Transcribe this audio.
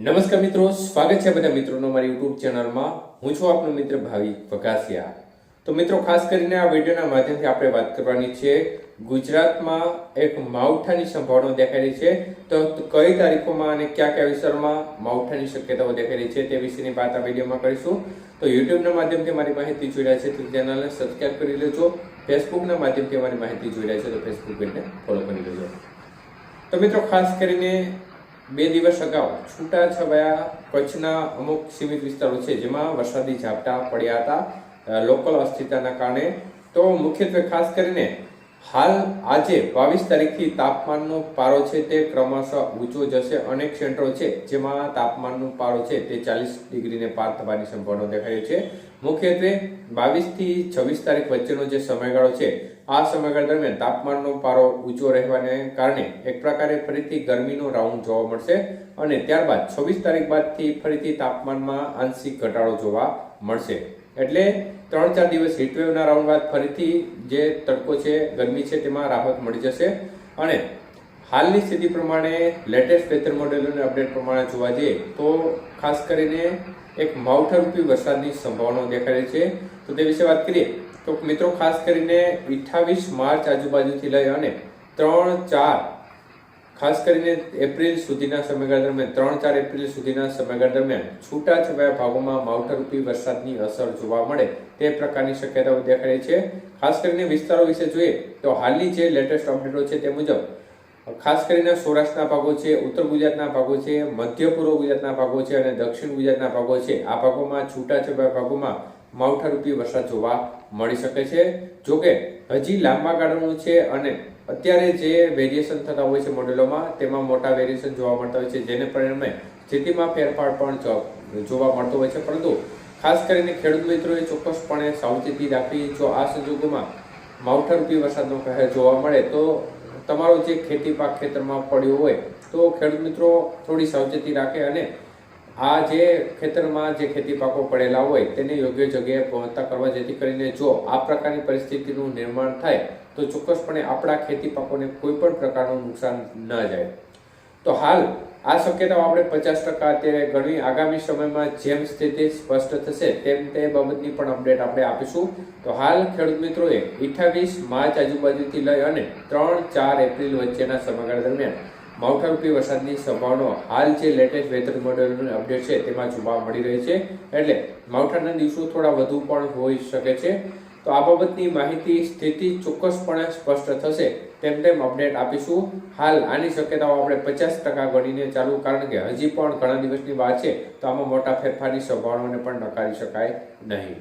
નમસ્કાર મિત્રો, સ્વાગત છે બધા મિત્રોનો મારી યુટ્યુબ ચેનલમાં. હું છું આપનો મિત્ર ભાવી વકાસિયા તો મિત્રો, ખાસ કરીને આ વિડીયોના માધ્યમથી આપણે વાત કરવાની છે, ગુજરાતમાં એક માવઠાની સંભાવના દેખાઈ રહી છે. તો કઈ તારીખોમાં અને કયા કયા વિસ્તારમાં માવઠાની શક્યતાઓ દેખાઈ રહી છે તે વિશેની વાત આ વિડીયોમાં કરીશું. તો યુટ્યુબના માધ્યમથી મારી માહિતી જોઈ રહ્યા છે, તો ચેનલને સબસ્ક્રાઈબ કરી લેજો. ફેસબુકના માધ્યમથી મારી માહિતી જોઈ રહ્યા છે, તો ફેસબુક પેજને ફોલો કરી લેજો. તો મિત્રો, ખાસ કરીને બે દિવસ અગાઉ છૂટાછવાયા કચ્છના અમુક સીમિત વિસ્તારો છે, જેમાં વરસાદી ઝાપટા પડ્યા હતા લોકલ અસ્થિરતાના કારણે. તો મુખ્યત્વે ખાસ કરીને હાલ આજે બાવીસ તારીખથી તાપમાનનો પારો છે તે ક્રમશઃ ઊંચો જશે. અનેક સેન્ટરો છે જેમાં તાપમાનનો પારો છે તે ચાલીસ ડિગ્રીને પાર થવાની સંભાવના દેખાય છે. મુખ્યત્વે બાવીસથી છવ્વીસ તારીખ વચ્ચેનો જે સમયગાળો છે, આ સમયગાળા દરમિયાન તાપમાનનો પારો ઊંચો રહેવાને કારણે એક પ્રકારે ફરીથી ગરમીનો રાઉન્ડ જોવા મળશે અને ત્યારબાદ છવ્વીસ તારીખ બાદથી ફરીથી તાપમાનમાં આંશિક ઘટાડો જોવા મળશે. એટલે ત્રણ ચાર દિવસ હીટવેવના રાઉન્ડ બાદ ફરીથી જે તડકો છે, ગરમી છે, તેમાં રાહત મળી જશે. અને હાલની સ્થિતિ પ્રમાણે લેટેસ્ટ વેધર મોડેલોને અપડેટ પ્રમાણે જોવા જઈએ તો ખાસ કરીને એક માવઠારૂપી વરસાદની સંભાવનાઓ રહી છે. તો તે વિશે વાત કરીએ તો મિત્રો ખાસ કરીને 28 માર્ચ આજુબાજુથી લઈ અને ત્રણ ચાર ખાસ કરીને એપ્રિલ સુધીના સમયગાળા દરમિયાન, ત્રણ ચાર એપ્રિલ સુધીના સમયગાળા દરમિયાન છૂટાછવાયા ભાગોમાં માવઠારૂપી વરસાદની અસર જોવા મળે તે પ્રકારની શક્યતાઓ દેખાય છે. ખાસ કરીને વિસ્તારો વિશે જોઈએ તો હાલની જે લેટેસ્ટ અપડેટો છે તે મુજબ, ખાસ કરીને સૌરાષ્ટ્રના ભાગો છે, ઉત્તર ગુજરાતના ભાગો છે, મધ્ય પૂર્વ ગુજરાતના ભાગો છે અને દક્ષિણ ગુજરાતના ભાગો છે. આ ભાગોમાં છૂટાછવાયા ભાગોમાં માવઠારૂપી વરસાદ જોવા મળી શકે છે. જોકે, હજી લાંબા ગાળાનું છે અને અત્યારે જે વેરિએશન થતા હોય છે મોડેલોમાં, તેમાં મોટા વેરિએશન જોવા મળતા હોય છે, જેને પરિણામે સ્થિતિમાં ફેરફાર પણ જોવા મળતો હોય છે. પરંતુ ખાસ કરીને ખેડૂત મિત્રોએ ચોક્કસપણે સાવચેતી રાખવી, જો આ સંજોગોમાં માવઠારૂપી વરસાદનો કહેર જોવા મળે, તો તમારો જે ખેતી પાક ખેતરમાં પડ્યો હોય, તો ખેડૂત મિત્રો થોડી સાવચેતી રાખે અને આ જે ખેતરમાં જે ખેતી પાકો પડેલા હોય તેને યોગ્ય જગ્યાએ પહોંચતા કરવા જેથી કરીને જો આ પ્રકારની પરિસ્થિતિનું નિર્માણ થાય, તો ચોક્કસપણે આપણા ખેતી પાકોને કોઈ પણ પ્રકારનું નુકસાન ન જાય. તો હાલ, આ શક્યતાઓ આપણે પચાસ ટકા અત્યારે ગણવી. આગામી સમયમાં જેમ સ્થિતિ સ્પષ્ટ થશે, તેમ તે બાબતની પણ અપડેટ આપણે આપીશું. તો હાલ, ખેડૂત મિત્રોએ 28 માર્ચ આજુબાજુથી લઈ અને ત્રણ ચાર એપ્રિલ વચ્ચેના સમયગાળા દરમિયાન માવઠારૂપી વરસાદની સંભાવનાઓ હાલ જે લેટેસ્ટ વેધર મોડેલનું અપડેટ છે. તેમાં જોવા મળી રહી છે. એટલે માવઠાના દિવસો થોડા વધુ પણ હોઈ શકે છે. તો આ બાબતની માહિતી સ્થિતિ ચોક્કસપણે સ્પષ્ટ થશે તેમ તેમ અપડેટ આપીશું. હાલ આની શક્યતાઓ આપણે પચાસ ટકા ગણીને ચાલુ, કારણ કે હજી પણ ઘણા દિવસની વાત છે. તો આમાં મોટા ફેરફારની સંભાવનાઓને પણ નકારી શકાય નહીં.